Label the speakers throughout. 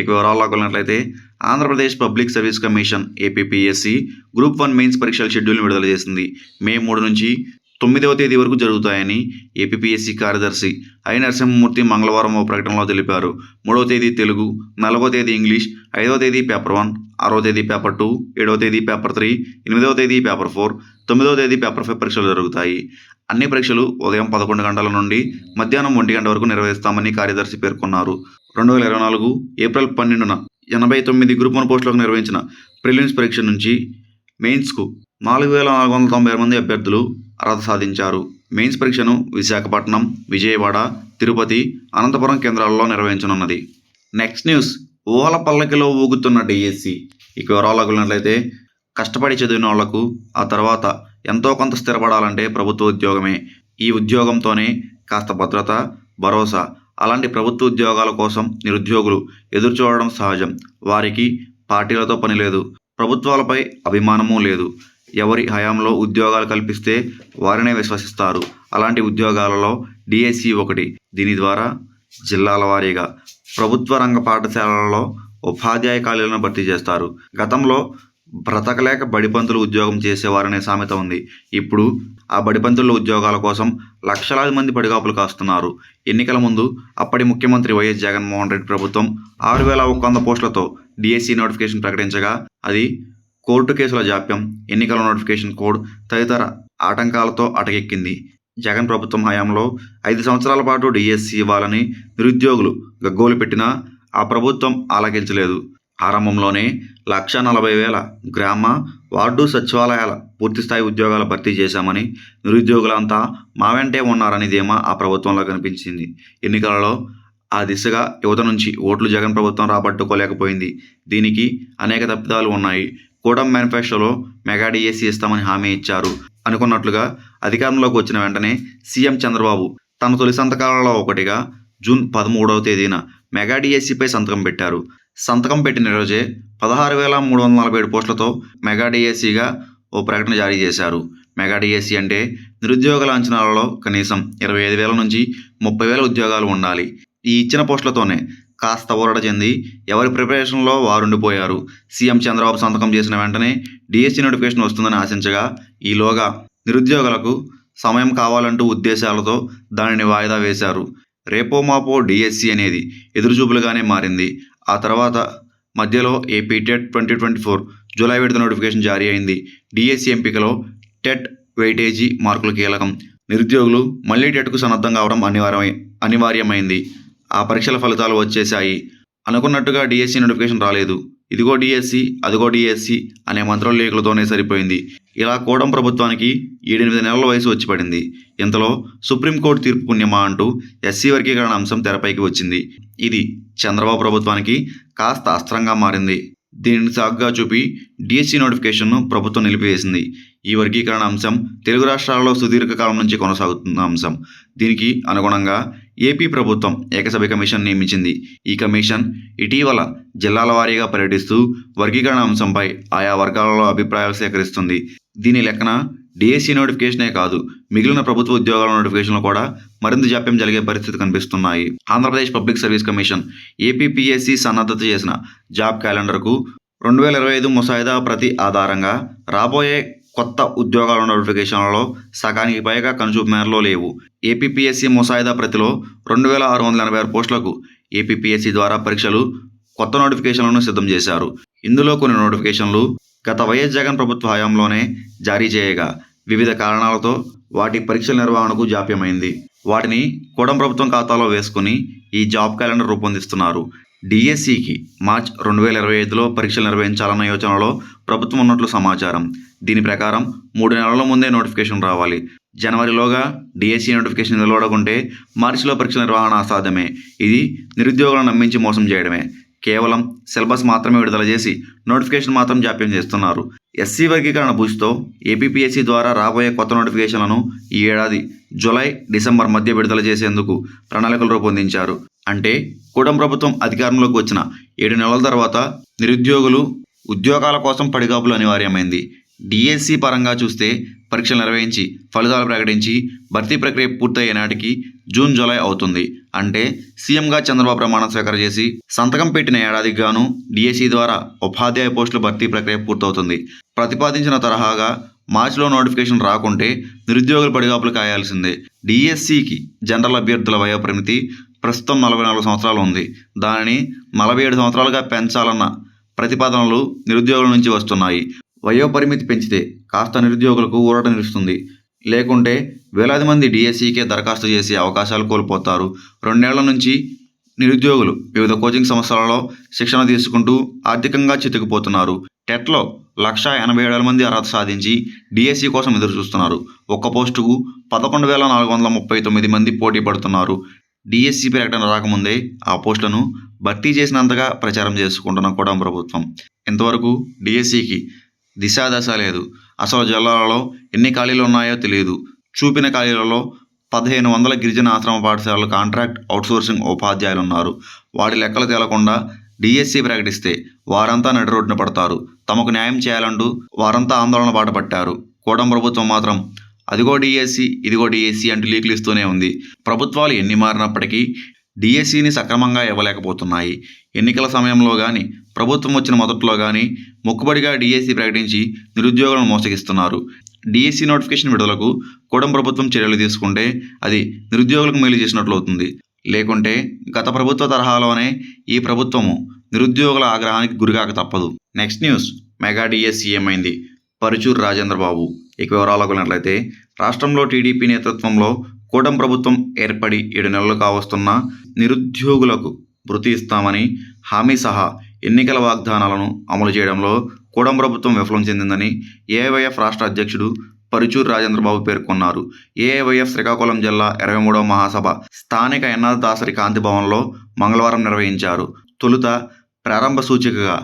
Speaker 1: ఇక వివరాల్లోకి వెళ్ళినట్లయితే Andhra Pradesh public service commission APPSC group one mains పరీక్షల షెడ్యూల్ని విడుదల చేసింది. మే మూడు నుంచి తొమ్మిదవ తేదీ వరకు జరుగుతాయని ఏపీపీఎస్సీ కార్యదర్శి ఐ. నరసింహమూర్తి మంగళవారం ఓ ప్రకటనలో తెలిపారు. మూడవ తేదీ తెలుగు నాలుగవ తేదీ ఇంగ్లీష్ ఐదవ తేదీ పేపర్ వన్ ఆరో తేదీ పేపర్ టూ ఏడవ తేదీ పేపర్ త్రీ ఎనిమిదవ తేదీ పేపర్ ఫోర్ తొమ్మిదవ తేదీ పేపర్ ఫైవ్ పరీక్షలు జరుగుతాయి. అన్ని పరీక్షలు ఉదయం పదకొండు గంటల నుండి మధ్యాహ్నం ఒంటి గంట వరకు నిర్వహిస్తామని కార్యదర్శి పేర్కొన్నారు. రెండు వేల ఇరవై నాలుగు ఏప్రిల్ పన్నెండున ఎనభై తొమ్మిది గ్రూప్ వన్ పోస్టులకు నిర్వహించిన ప్రిలిమ్స్ పరీక్ష నుంచి మెయిన్స్కు నాలుగు వేల నాలుగు వందల తొంభై ఆరు మంది అభ్యర్థులు అర్హత సాధించారు. మెయిన్స్ పరీక్షను విశాఖపట్నం విజయవాడ తిరుపతి అనంతపురం కేంద్రాల్లో నిర్వహించనున్నది. నెక్స్ట్ న్యూస్ ఊహల పల్లకిలో ఊగుతున్న డిఎస్సి. ఇక వివరాలకు కష్టపడి చదివిన వాళ్ళకు ఆ తర్వాత ఎంతో కొంత స్థిరపడాలంటే ప్రభుత్వ ఉద్యోగమే. ఈ ఉద్యోగంతోనే కాస్త భద్రత భరోసా అలాంటి ప్రభుత్వ ఉద్యోగాల కోసం నిరుద్యోగులు ఎదురు చూడడం సహజం. వారికి పార్టీలతో పని లేదు. ప్రభుత్వాలపై అభిమానమూ లేదు. ఎవరి హయాంలో ఉద్యోగాలు కల్పిస్తే వారినే విశ్వసిస్తారు. అలాంటి ఉద్యోగాలలో డిఎస్సి ఒకటి. దీని ద్వారా జిల్లాల వారీగా ప్రభుత్వ రంగ పాఠశాలలలో ఉపాధ్యాయ ఖాళీలను భర్తీ చేస్తారు. గతంలో బ్రతకలేక బడిపంతులు ఉద్యోగం చేసేవారనే సామెత ఉంది. ఇప్పుడు ఆ బడిపంతుల ఉద్యోగాల కోసం లక్షలాది మంది పడిగాపులు కాస్తున్నారు. ఎన్నికల ముందు అప్పటి ముఖ్యమంత్రి వైఎస్ జగన్మోహన్ రెడ్డి ప్రభుత్వం ఆరు వేల ఒక వంద పోస్టులతో డిఎస్సి నోటిఫికేషన్ ప్రకటించగా అది కోర్టు కేసుల జాప్యం ఎన్నికల నోటిఫికేషన్ కోడ్ తదితర ఆటంకాలతో అటకెక్కింది. జగన్ ప్రభుత్వం హయాంలో ఐదు సంవత్సరాల పాటు డిఎస్సి ఇవ్వాలని నిరుద్యోగులు గగ్గోలు పెట్టినా ఆ ప్రభుత్వం ఆలకించలేదు. ఆరంభంలోనే లక్ష నలభై వేల గ్రామ వార్డు సచివాలయాల పూర్తిస్థాయి ఉద్యోగాలు భర్తీ చేశామని నిరుద్యోగులంతా మా వెంటే ఉన్నారని ధీమా ఆ ప్రభుత్వంలో కనిపించింది. ఎన్నికలలో ఆ దిశగా యువత నుంచి ఓట్లు జగన్ ప్రభుత్వం రాబట్టుకోలేకపోయింది. దీనికి అనేక తప్పిదాలు ఉన్నాయి. కూడం మేనిఫెస్టోలో మెగా డిఎస్సీ ఇస్తామని హామీ ఇచ్చారు. అనుకున్నట్లుగా అధికారంలోకి వచ్చిన వెంటనే సీఎం చంద్రబాబు తన తొలి సంతకాలలో ఒకటిగా జూన్ పదమూడవ తేదీన మెగా డిఎస్సీపై సంతకం పెట్టారు. సంతకం పెట్టిన రోజే పదహారు వేల మూడు వందల నలభై ఏడు పోస్టులతో మెగా డిఎస్సిగా ఓ ప్రకటన జారీ చేశారు. మెగా డిఎస్సి అంటే నిరుద్యోగుల అంచనాలలో కనీసం ఇరవై ఐదు వేల నుంచి ముప్పై వేల ఉద్యోగాలు ఉండాలి. ఈ ఇచ్చిన పోస్టులతోనే కాస్త ఊరట చెంది ఎవరి ప్రిపరేషన్లో వారుండిపోయారు సీఎం చంద్రబాబు సంతకం చేసిన వెంటనే డిఎస్సి నోటిఫికేషన్ వస్తుందని ఆశించగా ఈలోగా నిరుద్యోగులకు సమయం కావాలంటూ ఉద్దేశాలతో దానిని వాయిదా వేశారు. రేపో మాపో డిఎస్సి అనేది ఎదురుచూపులుగానే మారింది. ఆ తర్వాత మధ్యలో AP TET twenty twenty four July విడత నోటిఫికేషన్ జారీ అయింది. డిఎస్సి ఎంపికలో టెట్ వెయిటేజీ మార్కులు కీలకం. నిరుద్యోగులు మళ్ళీ టెట్కు సన్నద్ధం కావడం అనివార్యమై అనివార్యమైంది. ఆ పరీక్షల ఫలితాలు వచ్చేశాయి. అనుకున్నట్టుగా డిఎస్సి నోటిఫికేషన్ రాలేదు. ఇదిగో డిఎస్సి అదిగో డిఎస్సి అనే మంత్రం లేఖలతోనే సరిపోయింది. ఇలా కూడం ప్రభుత్వానికి ఏడెనిమిది నెలల వయసు వచ్చి పడింది. ఇంతలో సుప్రీంకోర్టు తీర్పు పుణ్యమా అంటూ ఎస్సీ వర్గీకరణ అంశం తెరపైకి వచ్చింది. ఇది చంద్రబాబు ప్రభుత్వానికి కాస్త అస్త్రంగా మారింది. దీనిని సాగ్గా చూపి డిఎస్సీ నోటిఫికేషన్ను ప్రభుత్వం నిలిపివేసింది. ఈ వర్గీకరణ అంశం తెలుగు రాష్ట్రాల్లో సుదీర్ఘకాలం నుంచి కొనసాగుతున్న అంశం. దీనికి అనుగుణంగా ఏపీ ప్రభుత్వం ఏకసభ్య కమిషన్ నియమించింది. ఈ కమిషన్ ఇటీవల జిల్లాల వారీగా పర్యటిస్తూ వర్గీకరణ అంశంపై ఆయా వర్గాలలో అభిప్రాయాలు సేకరిస్తుంది. దీని లెక్కన డిఎస్సి నోటిఫికేషనే కాదు మిగిలిన ప్రభుత్వ ఉద్యోగాల నోటిఫికేషన్లు కూడా మరింత జాప్యం జరిగే పరిస్థితి కనిపిస్తున్నాయి. Andhra Pradesh public service commission APPSC సన్నద్ధత చేసిన జాబ్ క్యాలెండర్కు రెండు వేల ఇరవై ఐదు ముసాయిదా ప్రతి ఆధారంగా రాబోయే కొత్త ఉద్యోగాల నోటిఫికేషన్లలో సగానికి పైగా కనుచూపు మేరలో లేవు. ఏపీపీఎస్సీ ముసాయిదా ప్రతిలో రెండు వేల ఆరు వందల ఎనభై ఆరు పోస్టులకు ఏపీపీఎస్సీ ద్వారా పరీక్షలు కొత్త నోటిఫికేషన్లను సిద్ధం చేశారు. ఇందులో కొన్ని నోటిఫికేషన్లు గత వైఎస్ జగన్ ప్రభుత్వ హయాంలోనే జారీ చేయగా వివిధ కారణాలతో వాటి పరీక్షల నిర్వహణకు జాప్యమైంది. వాటిని కూడం ప్రభుత్వం ఖాతాలో వేసుకుని ఈ జాబ్ క్యాలెండర్ రూపొందిస్తున్నారు. డిఎస్సికి మార్చ్ రెండు వేల ఇరవై ఐదులో పరీక్షలు నిర్వహించాలన్న యోచనలో ప్రభుత్వం ఉన్నట్లు సమాచారం. దీని ప్రకారం మూడు నెలల ముందే నోటిఫికేషన్ రావాలి. జనవరిలోగా డిఎస్సి నోటిఫికేషన్ నిలబడకుంటే మార్చిలో పరీక్షల నిర్వహణ అసాధ్యమే. ఇది నిరుద్యోగులను నమ్మించి మోసం చేయడమే. కేవలం సిలబస్ మాత్రమే విడుదల చేసి నోటిఫికేషన్ మాత్రం జాప్యం చేస్తున్నారు. ఎస్సీ వర్గీకరణ బూస్తో ఏపీపీఎస్సీ ద్వారా రాబోయే కొత్త నోటిఫికేషన్లను ఈ ఏడాది జులై డిసెంబర్ మధ్య విడుదల చేసేందుకు ప్రణాళికలు రూపొందించారు. అంటే కూడం ప్రభుత్వం అధికారంలోకి వచ్చిన ఏడు నెలల తర్వాత నిరుద్యోగులు ఉద్యోగాల కోసం పడిగాపులు అనివార్యమైంది. డిఎస్సి పరంగా చూస్తే పరీక్షలు నిర్వహించి ఫలితాలు ప్రకటించి భర్తీ ప్రక్రియ పూర్తయ్యే నాటికి జూన్ జూలై అవుతుంది. అంటే సీఎంగా చంద్రబాబు ప్రమాణం స్వీకారం చేసి సంతకం పెట్టిన ఏడాదికి గాను డిఎస్సి ద్వారా ఉపాధ్యాయ పోస్టుల భర్తీ ప్రక్రియ పూర్తవుతుంది. ప్రతిపాదించిన తరహాగా మార్చిలో నోటిఫికేషన్ రాకుంటే నిరుద్యోగులు పడిగాపులు కాయాల్సిందే. డిఎస్సికి జనరల్ అభ్యర్థుల వయోపరిమితి ప్రస్తుతం నలభై నాలుగు సంవత్సరాలు ఉంది. దానిని నలభై ఏడు సంవత్సరాలుగా పెంచాలన్న ప్రతిపాదనలు నిరుద్యోగుల నుంచి వస్తున్నాయి. వయోపరిమితి పెంచితే కాస్త నిరుద్యోగులకు ఊరట నిలుస్తుంది. లేకుంటే వేలాది మంది డిఎస్సికే దరఖాస్తు చేసే అవకాశాలు కోల్పోతారు. రెండేళ్ళ నుంచి నిరుద్యోగులు వివిధ కోచింగ్ సంస్థలలో శిక్షణ తీసుకుంటూ ఆర్థికంగా చితికిపోతున్నారు. టెట్లో లక్ష ఎనభై ఏడు వేల మంది అర్హత సాధించి డిఎస్సి కోసం ఎదురు చూస్తున్నారు ఒక్క పోస్టుకు పదకొండు వేల నాలుగు వందల ముప్పై తొమ్మిది మంది పోటీ పడుతున్నారు. డిఎస్సి ప్రకటన రాకముందే ఆ పోస్టులను భర్తీ చేసినంతగా ప్రచారం చేసుకుంటున్న కూడా ప్రభుత్వం. ఇంతవరకు డిఎస్సికి దిశాదశ లేదు. అసలు జిల్లాలలో ఎన్ని ఖాళీలు ఉన్నాయో తెలియదు. చూపిన ఖాళీలలో పదిహేను వందల గిరిజన ఆశ్రమ పాఠశాలలు కాంట్రాక్ట్ అవుట్సోర్సింగ్ ఉపాధ్యాయులు ఉన్నారు వాటి లెక్కలు తేలకుండా డిఎస్సి ప్రకటిస్తే వారంతా నడిరోడ్డున పడతారు. తమకు న్యాయం చేయాలంటూ వారంతా ఆందోళన బాట పట్టారు కూటమి ప్రభుత్వం మాత్రం అదిగో డిఎస్సి ఇదిగో డిఎస్సి అంటూ లీకులు ఇస్తూనే ఉంది. ప్రభుత్వాలు ఎన్ని మారినప్పటికీ డిఎస్సిని సక్రమంగా ఇవ్వలేకపోతున్నాయి. ఎన్నికల సమయంలో కానీ ప్రభుత్వం వచ్చిన మొదట్లో కానీ మొక్కుబడిగా డిఎస్సి ప్రకటించి నిరుద్యోగులను మోసగిస్తున్నారు. డిఎస్సి నోటిఫికేషన్ విడుదలకు కూడం ప్రభుత్వం చర్యలు తీసుకుంటే అది నిరుద్యోగులకు మేలు చేసినట్లు అవుతుంది. లేకుంటే గత ప్రభుత్వ తరహాలోనే ఈ ప్రభుత్వము నిరుద్యోగుల ఆగ్రహానికి గురికాక తప్పదు. నెక్స్ట్ న్యూస్ మెగా డిఎస్సి ఏమైంది? పరుచూరు రాజేంద్ర బాబు ఇక వివరాలకున్నట్లయితే రాష్ట్రంలో టీడీపీ నేతృత్వంలో కూటమి ప్రభుత్వం ఏర్పడి ఏడు నెలలు కావస్తున్న నిరుద్యోగులకు భృతి ఇస్తామని హామీ సహా ఎన్నికల వాగ్దానాలను అమలు చేయడంలో కూడం ప్రభుత్వం విఫలం చెందిందని ఏఐవైఎఫ్ రాష్ట్ర అధ్యక్షుడు పరుచూరు రాజేంద్రబాబు పేర్కొన్నారు. ఏఐవైఎఫ్ శ్రీకాకుళం జిల్లా ఇరవై మూడవ మహాసభ స్థానిక ఎన్ఆర్ దాసరి కాంతి భవన్లో మంగళవారం నిర్వహించారు. తొలుత ప్రారంభ సూచికగా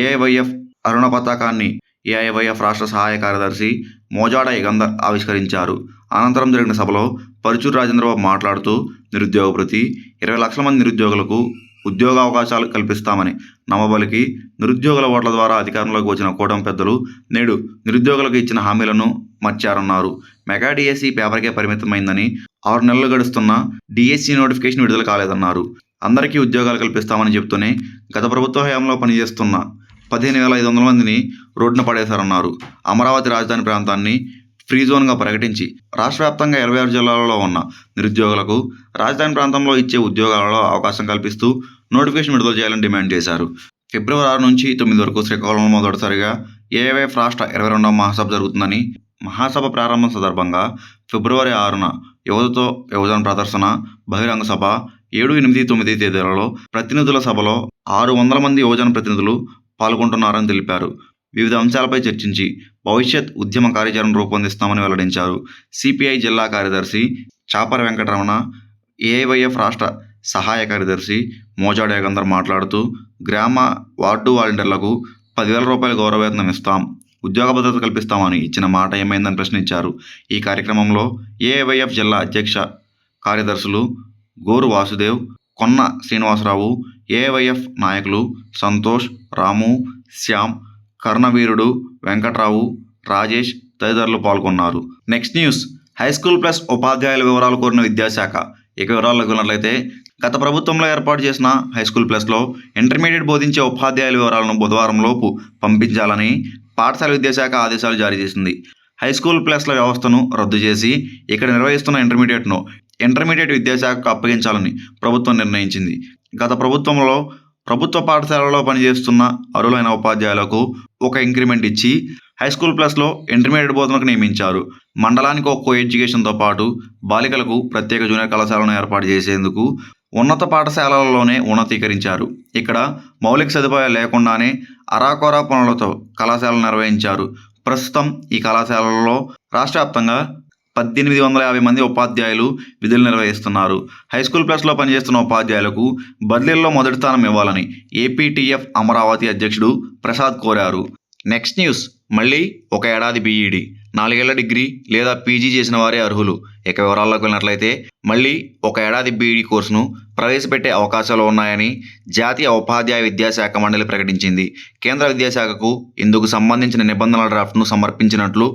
Speaker 1: ఏఐవైఎఫ్ అరుణ పతాకాన్ని ఏఐవైఎఫ్ రాష్ట్ర సహాయ కార్యదర్శి మోజాడ ఇగందర్ ఆవిష్కరించారు. అనంతరం జరిగిన సభలో పరుచూరు రాజేంద్రబాబు మాట్లాడుతూ నిరుద్యోగ ప్రతి ఇరవై లక్షల మంది నిరుద్యోగులకు ఉద్యోగ అవకాశాలు కల్పిస్తామని నమ్మబలికి నిరుద్యోగుల ఓట్ల ద్వారా అధికారంలోకి వచ్చిన కూటమి పెద్దలు నేడు నిరుద్యోగులకు ఇచ్చిన హామీలను మర్చారన్నారు. మెగా డిఎస్సి పేపర్కే పరిమితమైందని ఆరు నెలలు గడుస్తున్న డిఎస్సి నోటిఫికేషన్ విడుదల కాలేదన్నారు. అందరికీ ఉద్యోగాలు కల్పిస్తామని చెబుతూనే గత ప్రభుత్వ హయాంలో పనిచేస్తున్న పదిహేను వేల ఐదు వందల మందిని రోడ్డున పడేశారన్నారు. అమరావతి రాజధాని ప్రాంతాన్ని ఫ్రీ జోన్గా ప్రకటించి రాష్ట్ర వ్యాప్తంగా ఇరవై ఆరు జిల్లాలలో ఉన్న నిరుద్యోగులకు రాజధాని ప్రాంతంలో ఇచ్చే ఉద్యోగాలలో అవకాశం కల్పిస్తూ నోటిఫికేషన్ విడుదల చేయాలని డిమాండ్ చేశారు. ఫిబ్రవరి ఆరు నుంచి తొమ్మిది వరకు శ్రీకాకుళంలో మొదటిసారిగా ఏఎఫ్ రాష్ట్ర ఇరవై రెండవ మహాసభ జరుగుతుందని మహాసభ ప్రారంభం సందర్భంగా ఫిబ్రవరి ఆరున యువతతో యువజన ప్రదర్శన బహిరంగ సభ ఏడు ఎనిమిది తొమ్మిది తేదీలలో ప్రతినిధుల సభలో ఆరు వందల మంది యువజన ప్రతినిధులు పాల్గొంటున్నారని తెలిపారు. వివిధ అంశాలపై చర్చించి భవిష్యత్ ఉద్యమ కార్యాచరణ రూపొందిస్తామని వెల్లడించారు. సిపిఐ జిల్లా కార్యదర్శి చాపర వెంకటరమణ ఏఐవైఎఫ్ రాష్ట్ర సహాయ కార్యదర్శి మోజాడ యోగందర్ మాట్లాడుతూ గ్రామ వార్డు వాలంటీర్లకు పదివేల రూపాయల గౌరవవేతనం ఇస్తాం ఉద్యోగ భద్రత కల్పిస్తామని ఇచ్చిన మాట ఏమైందని ప్రశ్నించారు. ఈ కార్యక్రమంలో ఏఐవైఎఫ్ జిల్లా అధ్యక్ష కార్యదర్శులు గోరు వాసుదేవ్ కొన్న శ్రీనివాసరావు ఏఐవైఎఫ్ నాయకులు సంతోష్ రాము శ్యామ్ కర్ణవీరుడు వెంకట్రావు రాజేష్ తదితరులు పాల్గొన్నారు. Next news. High school plus ఉపాధ్యాయుల వివరాలు కోరిన విద్యాశాఖ. ఇక వివరాలు వెళ్ళినట్లయితే గత ప్రభుత్వంలో ఏర్పాటు చేసిన హై స్కూల్ ప్లస్లో ఇంటర్మీడియట్ బోధించే ఉపాధ్యాయుల వివరాలను బుధవారం లోపు పంపించాలని పాఠశాల విద్యాశాఖ ఆదేశాలు జారీ చేసింది. హై స్కూల్ ప్లస్ల వ్యవస్థను రద్దు చేసి ఇక్కడ నిర్వహిస్తున్న ఇంటర్మీడియట్ను ఇంటర్మీడియట్ విద్యాశాఖకు అప్పగించాలని ప్రభుత్వం నిర్ణయించింది. గత ప్రభుత్వంలో ప్రభుత్వ పాఠశాలలో పనిచేస్తున్న అర్హులైన ఉపాధ్యాయులకు ఒక ఇంక్రిమెంట్ ఇచ్చి హై స్కూల్ ప్లస్లో ఇంటర్మీడియట్ బోధనకు నియమించారు. మండలానికి ఒక్కో ఎడ్యుకేషన్తో పాటు బాలికలకు ప్రత్యేక జూనియర్ కళాశాలను ఏర్పాటు చేసేందుకు ఉన్నత పాఠశాలలలోనే ఉన్నతీకరించారు. ఇక్కడ మౌలిక సదుపాయాలు లేకుండానే అరాకొరా పనులతో కళాశాలలు నిర్వహించారు. ప్రస్తుతం ఈ కళాశాలల్లో రాష్ట్ర వ్యాప్తంగా పద్దెనిమిది వందల యాభై మంది ఉపాధ్యాయులు విధులు నిర్వహిస్తున్నారు. హై స్కూల్ ప్లస్లో పనిచేస్తున్న ఉపాధ్యాయులకు బదిలీల్లో మొదటి స్థానం ఇవ్వాలని ఏపీటీఎఫ్ అమరావతి అధ్యక్షుడు ప్రసాద్ కోరారు. నెక్స్ట్ న్యూస్ మళ్ళీ ఒక ఏడాది బీఈడి. నాలుగేళ్ళ డిగ్రీ లేదా పీజీ చేసిన వారే అర్హులు. ఇక వివరాల్లోకి వెళ్ళినట్లయితే మళ్ళీ ఒక ఏడాది బీఈడీ కోర్సును ప్రవేశపెట్టే అవకాశాలు ఉన్నాయని జాతీయ ఉపాధ్యాయ విద్యాశాఖ మండలి ప్రకటించింది. కేంద్ర విద్యాశాఖకు ఇందుకు సంబంధించిన నిబంధనల డ్రాఫ్ట్ను సమర్పించినట్లు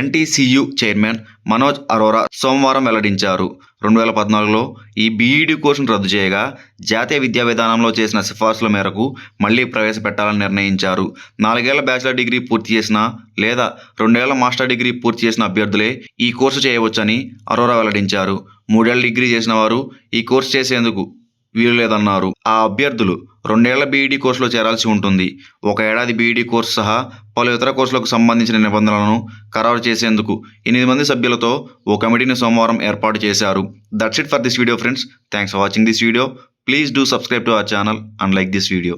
Speaker 1: ఎన్టీసీయు చైర్మన్ మనోజ్ అరోరా సోమవారం వెల్లడించారు. రెండు వేల పద్నాలుగులో ఈ బీఈడీ కోర్సును రద్దు చేయగా జాతీయ విద్యా విధానంలో చేసిన సిఫార్సుల మేరకు మళ్ళీ ప్రవేశపెట్టాలని నిర్ణయించారు. నాలుగేళ్ళ బ్యాచిలర్ డిగ్రీ పూర్తి చేసిన లేదా రెండేళ్ళ మాస్టర్ డిగ్రీ పూర్తి చేసిన అభ్యర్థులే ఈ కోర్సు చేయవచ్చని అరోరా వెల్లడించారు. మూడేళ్ళ డిగ్రీ చేసిన వారు ఈ కోర్సు చేసేందుకు వీలు లేదన్నారు ఆ అభ్యర్థులు రెండేళ్ళ బీఈడీ కోర్సులో చేరాల్సి ఉంటుంది. ఒక ఏడాది బీఈడీ కోర్సు సహా పలు ఇతర కోర్సులకు సంబంధించిన నిబంధనలను ఖరారు చేసేందుకు ఎనిమిది మంది సభ్యులతో ఓ కమిటీని సోమవారం ఏర్పాటు చేశారు. That's it for this video friends thanks for watching this video please do subscribe to our channel and like this video